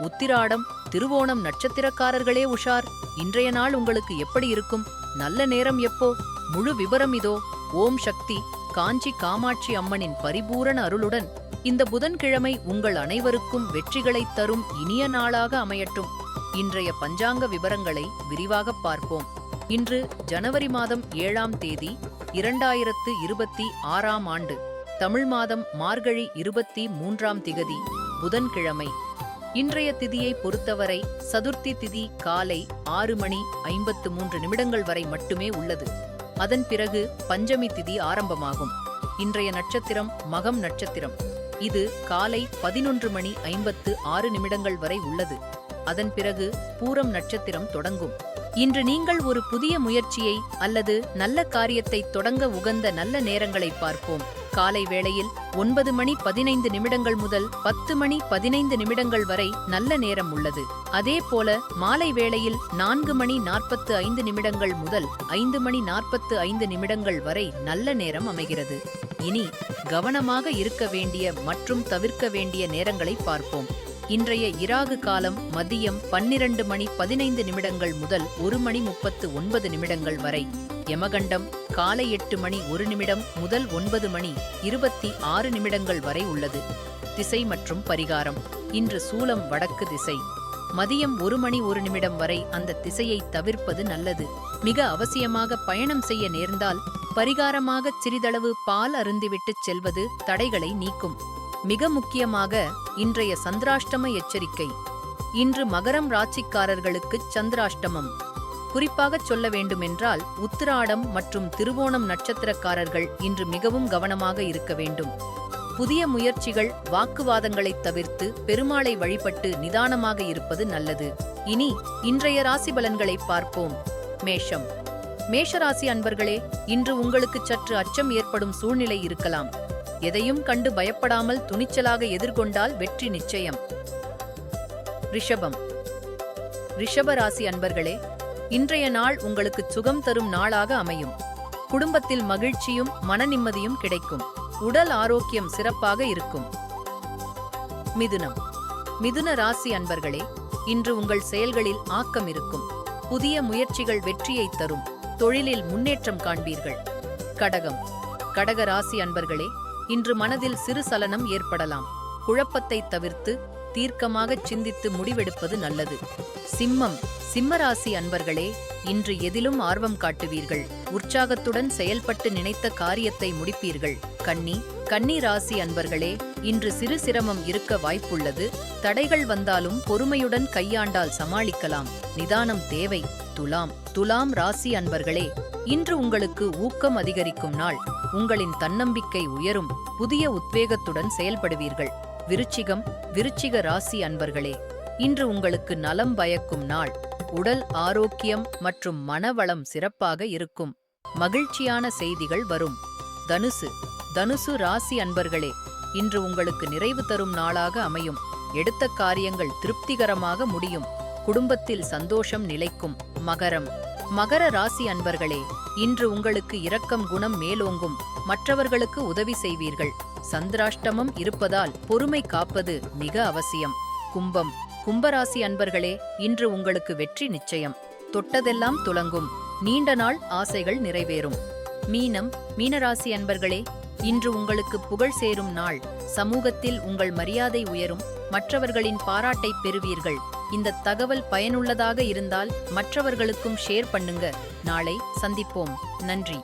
உத்திராடம் திருவோணம் நட்சத்திரக்காரர்களே உஷார். இன்றைய நாள் உங்களுக்கு எப்படி இருக்கும்? நல்ல நேரம் எப்போ? முழு விவரம் இதோ. ஓம் சக்தி காஞ்சி காமாட்சி அம்மனின் பரிபூரண அருளுடன். இந்த புதன்கிழமை உங்கள் அனைவருக்கும் வெற்றிகளைத் தரும் இனிய நாளாக அமையட்டும். இன்றைய பஞ்சாங்க விவரங்களை விரிவாகப் பார்ப்போம். இன்று ஜனவரி மாதம் ஏழாம் தேதி இரண்டாயிரத்து இருபத்தி ஆறாம் ஆண்டு. தமிழ் மாதம் மார்கழி இருபத்தி மூன்றாம் திகதி புதன்கிழமை. இன்றைய திதியை பொறுத்தவரை சதுர்த்தி திதி காலை ஆறு மணி ஐம்பத்து மூன்று நிமிடங்கள் வரை மட்டுமே உள்ளது. அதன் பிறகு பஞ்சமி திதி ஆரம்பமாகும். இன்றைய நட்சத்திரம் மகம் நட்சத்திரம். இது காலை பதினொன்று மணி ஐம்பத்து ஆறு நிமிடங்கள் வரை உள்ளது. அதன் பிறகு பூரம் நட்சத்திரம் தொடங்கும். இன்று நீங்கள் ஒரு புதிய முயற்சியை அல்லது நல்ல காரியத்தை தொடங்க உகந்த நல்ல நேரங்களை பார்ப்போம். காலை வேளையில் ஒன்பது மணி பதினைந்து நிமிடங்கள் முதல் பத்து மணி பதினைந்து நிமிடங்கள் வரை நல்ல நேரம் உள்ளது. அதே போல மாலை வேளையில் நான்கு மணி நாற்பத்து ஐந்து நிமிடங்கள் முதல் ஐந்து மணி நாற்பத்து ஐந்து நிமிடங்கள் வரை நல்ல நேரம் அமைகிறது. இனி கவனமாக இருக்க வேண்டிய மற்றும் தவிர்க்க வேண்டிய நேரங்களை பார்ப்போம். இன்றைய இராகு காலம் மதியம் பன்னிரண்டு மணி பதினைந்து நிமிடங்கள் முதல் ஒரு மணி முப்பத்து ஒன்பது நிமிடங்கள் வரை. யமகண்டம் காலை எட்டு மணி ஒரு நிமிடம் முதல் ஒன்பது மணி இருபத்தி ஆறு நிமிடங்கள் வரை உள்ளது. திசை மற்றும் பரிகாரம். இன்று சூலம் வடக்கு திசை. மதியம் ஒரு மணி ஒரு நிமிடம் வரை அந்த திசையை தவிர்ப்பது நல்லது. மிக அவசியமாக பயணம் செய்ய நேர்ந்தால் பரிகாரமாக சிறிதளவு பால் அருந்திவிட்டுச் செல்வது தடைகளை நீக்கும். மிக முக்கியமாக இன்றைய சந்திராஷ்டம எச்சரிக்கை. இன்று மகரம் ராசிக்காரர்களுக்கு சந்திராஷ்டமம். குறிப்பாக சொல்ல வேண்டுமென்றால் உத்திராடம் மற்றும் திருவோணம் நட்சத்திரக்காரர்கள் இன்று மிகவும் கவனமாக இருக்க வேண்டும். புதிய முயற்சிகள் வாக்குவாதங்களை தவிர்த்து பெருமாளை வழிபட்டு நிதானமாக இருப்பது நல்லது. இனி இன்றைய ராசி பலன்களை பார்ப்போம். மேஷம். மேஷராசி அன்பர்களே இன்று உங்களுக்கு சற்று அச்சம் ஏற்படும் சூழ்நிலை இருக்கலாம். எதையும் கண்டு பயப்படாமல் துணிச்சலாக எதிர்கொண்டால் வெற்றி நிச்சயம். ரிஷபம். ரிஷப ராசி அன்பர்களே இன்றைய நாள் உங்களுக்கு சுகம் தரும் நாளாக அமையும். குடும்பத்தில் மகிழ்ச்சியும் மன நிம்மதியும் கிடைக்கும். உடல் ஆரோக்கியம் சிறப்பாக இருக்கும். மிதுனம். மிதுன ராசி அன்பர்களே இன்று உங்கள் செயல்களில் ஆக்கம் இருக்கும். புதிய முயற்சிகள் வெற்றியை தரும். தொழிலில் முன்னேற்றம் காண்பீர்கள். கடகம். கடக ராசி அன்பர்களே இன்று மனதில் சிறு சலனம் ஏற்படலாம். குழப்பத்தை தவிர்த்து தீர்க்கமாகச் சிந்தித்து முடிவெடுப்பது நல்லது. சிம்மம் சிம்மராசி அன்பர்களே இன்று எதிலும் ஆர்வம் காட்டுவீர்கள். உற்சாகத்துடன் செயல்பட்டு நினைத்த காரியத்தை முடிப்பீர்கள். கன்னி கன்னி ராசி அன்பர்களே இன்று சிறு சிரமம் இருக்க வாய்ப்புள்ளது. தடைகள் வந்தாலும் பொறுமையுடன் கையாண்டால் சமாளிக்கலாம். நிதானம் தேவை. துலாம் துலாம் ராசி அன்பர்களே இன்று உங்களுக்கு ஊக்கம் அதிகரிக்கும் நாள். உங்களின் தன்னம்பிக்கை உயரும். புதிய உத்வேகத்துடன் செயல்படுவீர்கள். விருச்சிகம் விருச்சிக ராசி அன்பர்களே இன்று உங்களுக்கு நலம் பயக்கும் நாள். உடல் ஆரோக்கியம் மற்றும் மனவளம் சிறப்பாக இருக்கும். மகிழ்ச்சியான செய்திகள் வரும். தனுசு தனுசு ராசி அன்பர்களே இன்று உங்களுக்கு நிறைவு தரும் நாளாக அமையும். எடுத்த காரியங்கள் திருப்திகரமாக முடியும். குடும்பத்தில் சந்தோஷம் நிலைக்கும். மகரம் மகர ராசி அன்பர்களே இன்று உங்களுக்கு இரக்கம் குணம் மேலோங்கும். மற்றவர்களுக்கு உதவி செய்வீர்கள். சந்திராஷ்டமம் இருப்பதால் பொறுமை காப்பது மிக அவசியம். கும்பம். கும்பராசி அன்பர்களே இன்று உங்களுக்கு வெற்றி நிச்சயம். தொட்டதெல்லாம் துலங்கும் நீண்ட நாள் ஆசைகள் நிறைவேறும். மீனம். மீனராசி அன்பர்களே இன்று உங்களுக்கு புகழ் சேரும் நாள். சமூகத்தில் உங்கள் மரியாதை உயரும். மற்றவர்களின் பாராட்டை பெறுவீர்கள். இந்த தகவல் பயனுள்ளதாக இருந்தால் மற்றவர்களுக்கும் ஷேர் பண்ணுங்க. நாளை சந்திப்போம். நன்றி.